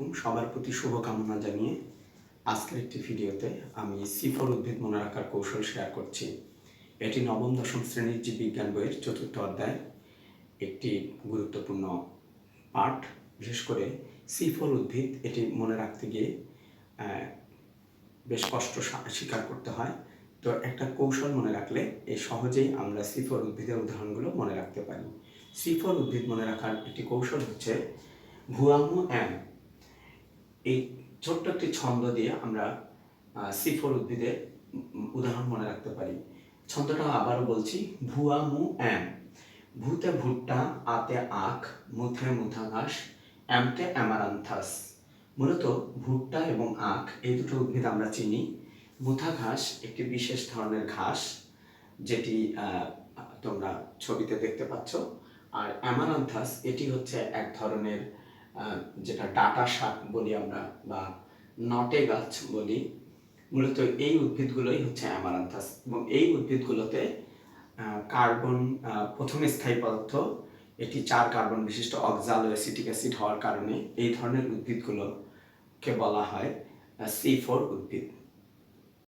আলাইকুম। সবার প্রতি শুভকামনা জানিয়ে আজকের একটি ভিডিওতে আমি সিফর উদ্ভিদ মনে রাখার কৌশল শেয়ার করছি। এটি নবম, দশম শ্রেণির যে বিজ্ঞান বইয়ের চতুর্থ অধ্যায়। একটি গুরুত্বপূর্ণ পাঠ। বিশেষ করে সিফর উদ্ভিদ, এটি মনে রাখতে গিয়ে বেশ কষ্ট স্বীকার করতে হয়। তো একটা কৌশল মনে রাখলে এই সহজেই আমরা সিফর উদ্ভিদের উদাহরণগুলো মনে রাখতে পারি। সিফর উদ্ভিদ মনে রাখার একটি কৌশল হচ্ছে ভুয়ামু অ্যাম এই ছোট্ট একটি ছন্দ দিয়ে আমরা সিফর উদ্ভিদের উদাহরণ মনে রাখতে পারি। ছন্দটা আবারও বলছি, ভুয়া মু অ্যাম। ভূতে ভুট্টা, আতে আখ, মুথে মুথাঘাস অ্যামতে অ্যামারান্থাস। মূলত ভুট্টা এবং আখ এই দুটো উদ্ভিদ আমরা চিনি। মুথা ঘাস একটি বিশেষ ধরনের ঘাস, যেটি তোমরা ছবিতে দেখতে পাচ্ছ। আর অ্যামারান্থাস এটি হচ্ছে এক ধরনের যেটা ডাটা শাক বলি আমরা বা নটে গাছ বলি, মূলত এই উদ্ভিদগুলোই হচ্ছে অ্যামারান্থাস এবং এই উদ্ভিদগুলোতে কার্বন প্রথম স্থায়ী পদার্থ, এটি চার কার্বন বিশিষ্ট অক্সালো অ্যাসিটিক অ্যাসিড হওয়ার কারণে এই ধরনের উদ্ভিদগুলোকে বলা হয় সি ফোর উদ্ভিদ।